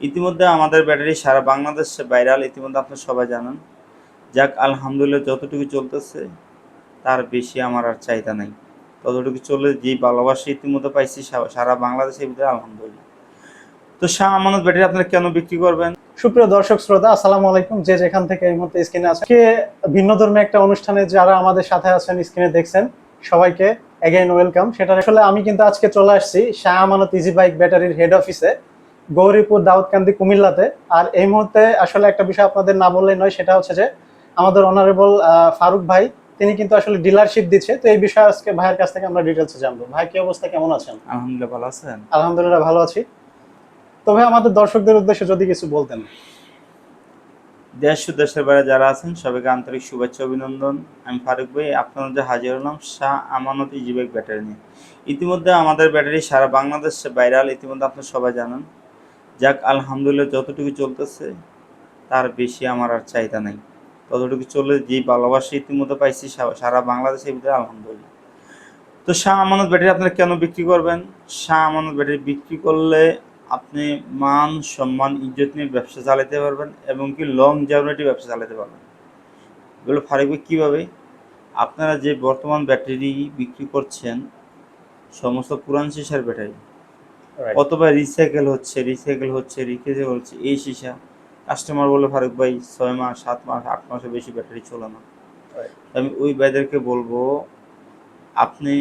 ইতিমধ্যে আমাদের ব্যাটারি সারা বাংলাদেশে ভাইরাল, ইতিমধ্যে আপনারা সবাই জানেন। যাক, আলহামদুলিল্লাহ যতটুকু চলতেছে, তার বেশি আমার আর চাহিদা নাই। ততটুকু চলে যে ভালোবাসা ইতিমধ্যে পাইছি সারা বাংলাদেশের ভিতরে, আলহামদুলিল্লাহ। তো শাহ আমানত ব্যাটারি আপনারা কেন বিক্রি করবেন? সুপ্রিয় দর্শক, শ্রোতা, আসসালামু আলাইকুম। যে যেখান থেকে এই মুহূর্তে স্ক্রিনে আছেন, কে ভিন্ন ধর্মী একটা অনুষ্ঠানে যারা আমাদের সাথে আছেন, স্ক্রিনে দেখছেন, সবাইকে এগেইন ওয়েলকাম সেটা আসলে আমি কিন্তু আজকে চলে আসছি শাহ আমানত ইজি বাইক ব্যাটারির হেড অফিসে গৌরীপুর দাউদকান্দি কুমিল্লাতে। আর এই মুহূর্তে আসলে একটা বিষয় আপনাদের না বললেই নয় সেটা হচ্ছে যে আমাদের অনারেবল ফারুক ভাই তিনি কিন্তু আসলে ডিলারশিপ দিচ্ছে। তো এই বিষয়ে আজকে ভাইয়ের কাছ থেকে আমরা ডিটেলসে জানব। ভাই কি অবস্থা? কেমন আছেন? আলহামদুলিল্লাহ ভালো আছেন। আলহামদুলিল্লাহ ভালো আছি। তবে আমাদের দর্শকদের উদ্দেশ্যে যদি কিছু বলতেন। দেশ দেশের বাইরে যারা আছেন সবাইকে আন্তরিক শুভেচ্ছা অভিনন্দন। আমি ফারুক ভাই আপনার যে হাজির হলাম শাহ আমানত ইজিবাইক ব্যাটারি নিয়ে। ইতিমধ্যে আমাদের ব্যাটারি সারা বাংলাদেশে ভাইরাল ইতিমধ্যে আপনারা সবাই জানেন। যাক, আলহামদুলিল্লাহ যতটুকু চলতেছে, তার বেশি আমার আর চাহিদা নাই। ততটুকু চলে যে ভালোবাসা ইতিমধ্যে পাইছি সারা বাংলাদেশের ভিতরে আলহামদুলিল্লাহ। তো শাহ আমানত ব্যাটারি আপনারা কেন বিক্রি করবেন? শাহ আমানত ব্যাটারি বিক্রি করলে আপনি মান, সম্মান, ইজ্জত নিয়ে ব্যবসা চালাতে পারবেন এবং কি লং জার্নিটি ব্যবসা চালাতে পারবেন। এগুলো ফারুক কীভাবে? আপনারা যে বর্তমান ব্যাটারি বিক্রি করছেন, সমস্ত পুরান সিসার ব্যাটারি। অথবা রিসাইকেল হচ্ছে রিসাইকেল হচ্ছে রিসাইকেল হচ্ছে এই সীসা। কাস্টমার বলে ফারুক ভাই ছয় মাস সাত মাস আট মাসের বেশি ব্যাটারি চলে না। আমি ওই ভাইদেরকে বলব আপনি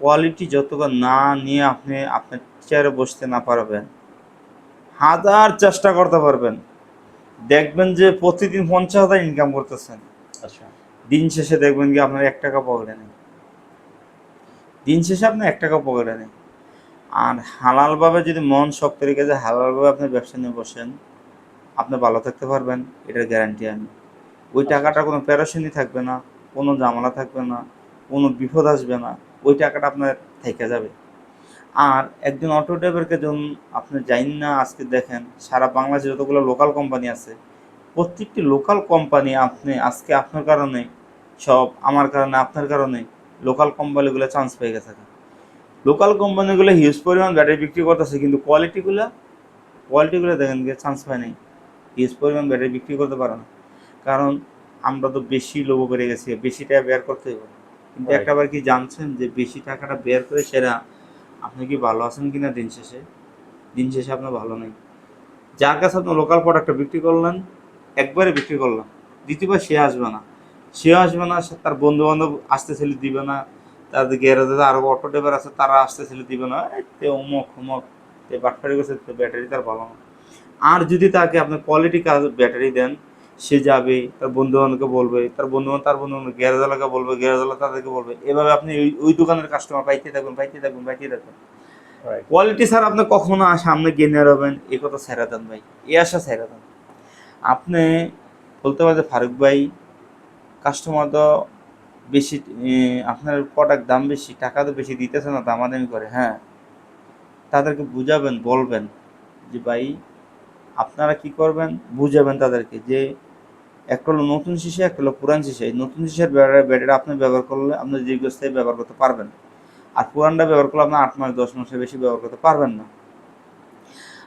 কোয়ালিটি যতক্ষণ না নিয়ে আপনি আপনার চেয়ারে বসতে না পারবেন হাজার চেষ্টা করতে পারবেন। দেখবেন যে প্রতিদিন পঞ্চাশ হাজার ইনকাম করতেছেন। আচ্ছা। দিন শেষে দেখবেন কি আপনার এক টাকা পকেটে নেই। দিন শেষে আপনার এক টাকা পকেটে নেই। আর হালালভাবে যদি মন শক্ত রেখে যায় হালালভাবে আপনি ব্যবসা নিয়ে বসেন, আপনি ভালো থাকতে পারবেন, এটার গ্যারান্টি আমি। ওই টাকাটা কোনো প্যারাশনি থাকবে না, কোনো জামালা থাকবে না, কোনো বিপদ আসবে না, ওই টাকাটা আপনার থেকে যাবে। আর একজন অটো ড্রাইভারকে যখন আপনি জানেন না, আজকে দেখেন সারা বাংলাদেশে যতগুলো লোকাল কোম্পানি আছে, প্রত্যেকটি লোকাল কোম্পানি আপনি, আজকে আপনার কারণে, সব আমার কারণে, আপনার কারণে লোকাল কোম্পানিগুলো চান্স পেয়ে গেছে। লোকাল কোম্পানিগুলো হিউজ পরিমাণ ব্যাটারি বিক্রি করতেছে কিন্তু কোয়ালিটিগুলো কোয়ালিটিগুলো দেখেন গিয়ে চান্স পায় নাই। হিউজ পরিমাণ ব্যাটারি বিক্রি করতে পারে না। কারণ আমরা তো বেশি লোভ করে গেছি বেশি টাকা বের করতে হবে কিন্তু Right. একটা বার কি জানছেন যে বেশি টাকাটা বের করে সেরা আপনি কি ভালো আছেন কিনা দিন শেষে? দিন শেষে আপনার ভালো নেই। যার কাছে আপনি লোকাল প্রোডাক্টটা বিক্রি করলেন একবারে বিক্রি করলাম দ্বিতীয়বার সে আসবে না। সে আসবে না তার বন্ধু বান্ধব আসতে ছেলে দিবে না তাদের গ্যারেজে আরও অটো ড্রাইভার আছে তারা আসতে ছেলে দিবে না। এই তে অমুক অমুক তে বাটফারি করছে তো ব্যাটারি তার ভালো না। আর যদি তাকে আপনি কোয়ালিটি কাজ ব্যাটারি দেন সে যাবে তার বন্ধু বান্ধবকে বলবে তার বন্ধু বান্ধব তার বন্ধু বান্ধব গ্যারেজওয়ালাকে বলবে গ্যারেজওয়ালা তাদেরকে বলবে। এভাবে আপনি ওই ওই দোকানের কাস্টমার পাইতে থাকবেন পাইতে থাকবেন পাইতে থাকবেন. কোয়ালিটি স্যার আপনি কখনো সামনে গেনে হবেন এই কথা ছেড়ে দেন ভাই এই আশা ছেড়ে দেন। আপনি বলতে পারেন ফারুক ভাই কাস্টমার তো বেশি আপনার প্রোডাক্ট দাম বেশি, টাকা তো বেশি দিতেছে না, দামাদামি করে হ্যাঁ। তাদেরকে বুঝাবেন, বলবেন যে, ভাই, আপনারা কি করবেন? বুঝাবেন তাদেরকে যে একটা হলো নতুন শিশে, এক হলো পুরান শিশে। নতুন শিশের ব্যাটারি আপনি ব্যবহার করলে আপনি দীর্ঘস্থায়ী ব্যবহার করতে পারবেন। আর পুরানটা ব্যবহার করলে আপনি আট মাস, দশ মাসের বেশি ব্যবহার করতে পারবেন না।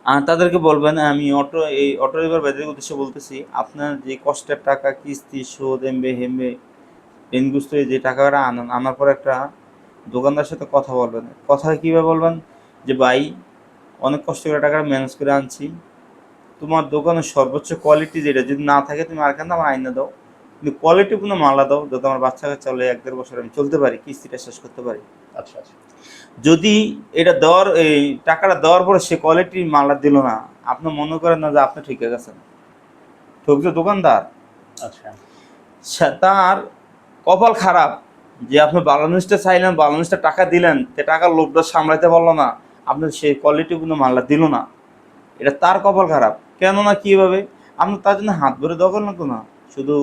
আর তাদেরকে বলবেন, আমি অটো, এই অটো ড্রাইভার ব্যাটারির উদ্দেশ্যে বলতেছি, আপনার যে কষ্টের টাকা, কিস্তি সুদ এমবে, হেমবে পেনগুস্ত যে টাকাটা আনান আনার পর একটা দোকানদার সাথে কথা বলবেন। কথা কীভাবে বলবেন? যে ভাই অনেক কষ্ট করে টাকাটা ম্যানেজ করে আনছি। তোমার দোকানের সর্বোচ্চ কোয়ালিটি যেটা যদি না থাকে তুমি আর কেন আমার আইনা দাও। কিন্তু কোয়ালিটি কোনো মালা দাও যাতে আমার বাচ্চাকে চলে এক দেড় বছর আমি চলতে পারি কিস্তিটা শেষ করতে পারি। আচ্ছা আচ্ছা। যদি এটা দেওয়ার এই টাকাটা দেওয়ার পরে সে কোয়ালিটির মালা দিল না আপনি মনে করেন না যে আপনি ঠিক গেছেন। ঠকছে দোকানদার। আচ্ছা। তার কপাল খারাপ যে আপনি বালানুসটা চাইলেন বালানুসটা টাকা দিলেন, তে টাকার লোভটা সামলাইতে পারল না। আপনি সেই কোয়ালিটিগুলো মাল্লা দিল না। এটা তার কপাল খারাপ। কেননা কীভাবে আপনি তার জন্য হাত ভরে দখল না তো না? শুধু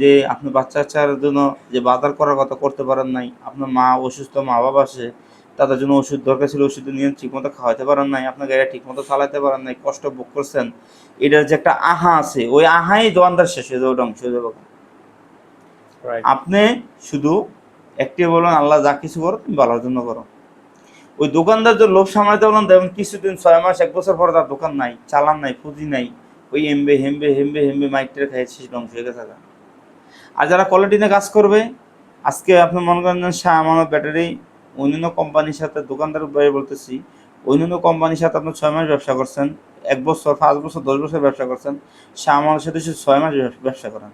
যে আপনি বাচ্চা কাচ্চার জন্য যে বাজার করার কথা করতে পারেন নাই, আপনার মা অসুস্থ, মা বাবা আছে, তাদের জন্য ওষুধ দরকার ছিল, ওষুধ নিয়ে ঠিকমতো খাওয়াতে পারেন নাই, আপনার গাড়ি ঠিকমতো চালাতে পারেন নাই, কষ্ট ভোগ করছেন। এটার যে একটা আহা আছে, ওই আহাই দোকানদার শেষ হয়ে যাবে, ধ্বংস হয়ে যাবে। আপনি শুধু একটি বলেন, আল্লাহ যা কিছু করো তুমি ভালোর জন্য করো। ওই দোকানদার যে লোভ সামলাতে বললাম দেখুন, কিছুদিন ছয় মাস, এক বছর পরে তার দোকান নাই, চালান নাই, পুঁজি নাই। ওই এমবে, হেমবে হেমবে হেমবে মাইকটা খাইছে ধ্বংস হয়ে গেছে আর যারা কোয়ালিটি নিয়ে কাজ করবে, আজকে আপনি মনে করেন শাহ আমানত ব্যাটারি, অন্যান্য কোম্পানির সাথে দোকানদার বাইরে বলতেছি, অন্যান্য কোম্পানির সাথে আপনি ছয় মাস ব্যবসা করছেন, এক বছর, পাঁচ বছর, দশ বছর ব্যবসা করছেন, শাহ আমাদের সাথে শুধু ছয় মাস ব্যবসা করেন।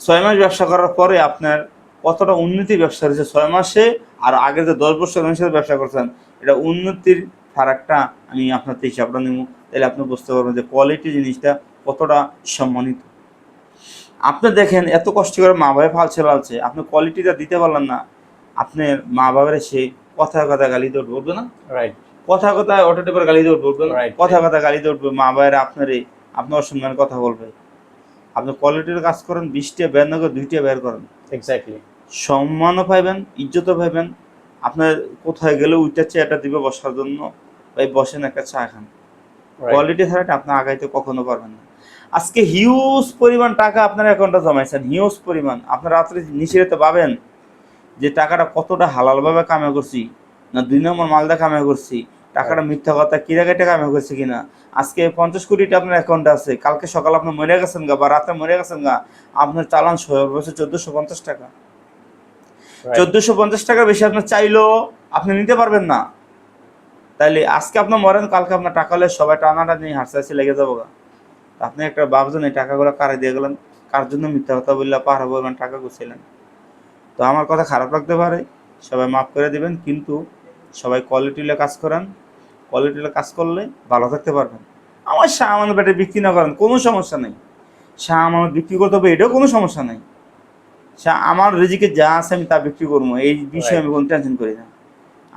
ছয় মাস ব্যবসা করার পরে আপনার কতটা উন্নতি ব্যবসা হয়েছে ছয় মাসে আর আগে যে দশ বছর সাথে ব্যবসা করছেন এটা উন্নতির ফারাকটা আমি আপনার থেকে হিসাবটা নেব। তাহলে আপনি বুঝতে পারবেন যে কোয়ালিটি জিনিসটা কতটা সম্মানিত। আপনি দেখেন এত কষ্ট করে মা বাবা ফালছে ফালছে আপনি কোয়ালিটিটা দিতে পারলেন না আপনার মা বাবার সে কথা কথা গালি দৌড় বলবে না? রাইট কথা কথা অটো টেপের গালি দৌড় বলবে না? কথা কথা গালি দৌড়বে মা বাবার আপনারে আপনার অসম্মানের কথা বলবে। আপনি কোয়ালিটির কাজ করেন বিশটা বের না করে দুইটা বের করেন। এক্স্যাক্টলি সম্মানও পাইবেন ইজ্জতও পাইবেন। আপনার কোথায় গেলে উইটা চেয়ারটা দিবে বসার জন্য ভাই বসেন একটা চা খান। কোয়ালিটি ছাড়া আপনি আগাইতে কখনো পারবেন না। আজকে হিউজ পরিমাণ টাকা আপনার অ্যাকাউন্টে জমাইছেন হিউজ পরিমাণ। আপনার রাত্রে নিশিরাতে পাবেন যে টাকাটা কতটা হালালভাবে কামে করছি না দুই নম্বর মালদা কামে করছি টাকাটা মিথ্যা কথা কিরা কেটে কামে করছি কিনা? আজকে পঞ্চাশ কোটিটা আপনার অ্যাকাউন্টে আছে কালকে সকাল আপনি মরে গেছেন গা বা রাতে মরে গেছেন গা আপনার চালান সর্বোচ্চ চোদ্দশো পঞ্চাশ টাকা। চোদ্দশো পঞ্চাশ টাকার বেশি আপনার চাইলেও আপনি নিতে পারবেন না। তাইলে আজকে আপনার মরেন কালকে আপনার টাকা হলে সবাই টানাটা নিয়ে হাসি লেগে যাব গা। আপনি একটা ভাবছেন এই টাকাগুলো কারে দিয়ে গেলেন? কার জন্য মিথ্যা কথা বললে পাহাড় বলবেন টাকা গুছিলেন? তো আমার কথা খারাপ লাগতে পারে সবাই মাফ করে দিবেন কিন্তু সবাই কোয়ালিটিলে কাজ করেন। কোয়ালিটিলে কাজ করলে ভালো থাকতে পারবেন। আমার শাহ আমানত ব্যাটে বিক্রি না করেন কোনো সমস্যা নেই। শাহ আমানত বিক্রি করতে হবে এটাও কোনো সমস্যা নেই। সা আমার রিজিকে যা আছে আমি তা বিক্রি করব এই বিষয়ে আমি কোনো টেনশন করি না।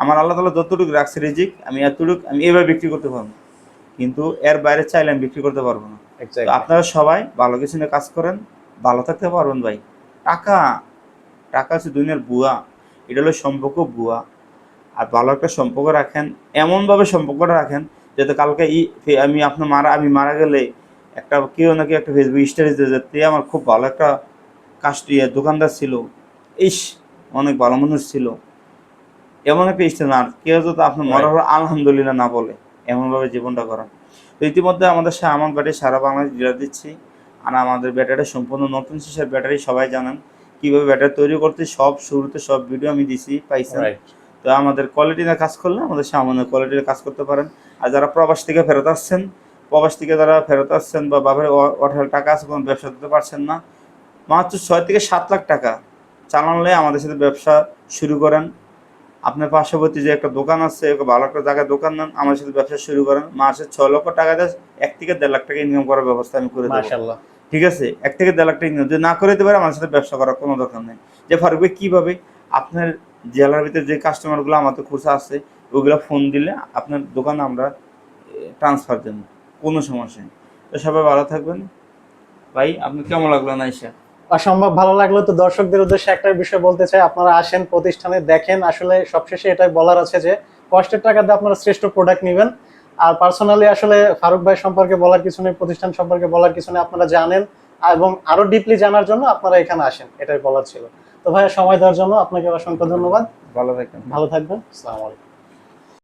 আমার আল্লাহ তালা যতটুকু রাখছে রিজিক আমি এতটুকু আমি এভাবে বিক্রি করতে পারব। কিন্তু এর বাইরে চাইলে আমি বিক্রি করতে পারব না। আপনারা সবাই ভালো কিছু নিয়ে কাজ করেন ভালো থাকতে পারবেন ভাই। টাকা টাকা হচ্ছে দুনিয়ার বুয়া। এটা হলো সম্পর্ক বুয়া। আর ভালো একটা সম্পর্ক রাখেন এমনভাবে সম্পর্কটা রাখেন যাতে কালকে ই আমি আপনার মারা আমি মারা গেলে একটা কেউ নাকি একটা ফেসবুক স্টাইল দিয়ে যেতে আমার খুব ভালো একটা কাস্ট ইয়ে দোকানদার ছিল। ইস অনেক ভালো মানুষ ছিল। এমন একটা স্টাইল আর কেউ যদি আপনার মরার পর আলহামদুলিল্লাহ না বলে এমনভাবে জীবনটা করা তো ইতিমধ্যে আমাদের সা- আমার ব্যাটারি সারা বাংলাদেশ ডিলার দিচ্ছি। আর আমাদের ব্যাটারি সম্পূর্ণ নতুন সিসের ব্যাটারি সবাই জানেন। কীভাবে ব্যাটারি তৈরি করতে সব শুরুতে সব ভিডিও আমি দিছি পাইছেন। তো আমাদের কোয়ালিটি নিয়ে কাজ করলে আমাদের সামান্য কোয়ালিটির কাজ করতে পারেন। আর যারা প্রবাস থেকে ফেরত আসছেন প্রবাস থেকে যারা ফেরত আসছেন বা বাবার অঠারো টাকা আছে কোনো ব্যবসা দিতে পারছেন না মাত্র ছয় থেকে সাত লাখ টাকা চালানলে আমাদের সাথে ব্যবসা শুরু করেন। আপনার পার্শ্ববর্তী যে একটা দোকান আছে ভালো একটা জায়গায় দোকান নেন আমার সাথে ব্যবসা শুরু করেন। মাসে ছয় লক্ষ টাকা দিয়ে এক থেকে দেড় লাখ টাকা ইনকাম করার ব্যবস্থা আমি করে দেবো। ঠিক আছে? এক থেকে দেড় লাখ টাকা ইনকাম যদি না করে দিতে পারে আমার সাথে ব্যবসা করার কোনো দরকার নেই। যে ফারুক কীভাবে আপনার জেলার যে কাস্টমারগুলো আমাদের খুচরা আছে ওগুলো ফোন দিলে আপনার দোকানে আমরা ট্রান্সফার দেবো। কোনো সমস্যা নেই। তো সবাই ভালো থাকবেন। ভাই আপনি কেমন লাগল না এসে? অসম্ভব ভালো লাগল তো। দর্শকদের উদ্দেশ্যে একটা বিষয় বলতে চাই, আপনারা আসেন, প্রতিষ্ঠানে দেখেন। আসলে সবশেষে এটাই বলার আছে যে, কষ্টের টাকা দিয়ে আপনারা শ্রেষ্ঠ প্রোডাক্ট নেবেন। আর পার্সোনালি আসলে ফারুক ভাই সম্পর্কে বলার কিছু নেই, প্রতিষ্ঠান সম্পর্কে বলার কিছু নেই, আপনারা জানেন। এবং আরও ডিপলি জানার জন্য আপনারা এখানে আসেন, এটাই বলার ছিল। তো ভাইয়া সময় দেওয়ার জন্য আপনাকে অসংখ্য ধন্যবাদ। ভালো থাকবেন। ভালো থাকবেন। আসসালামু আলাইকুম।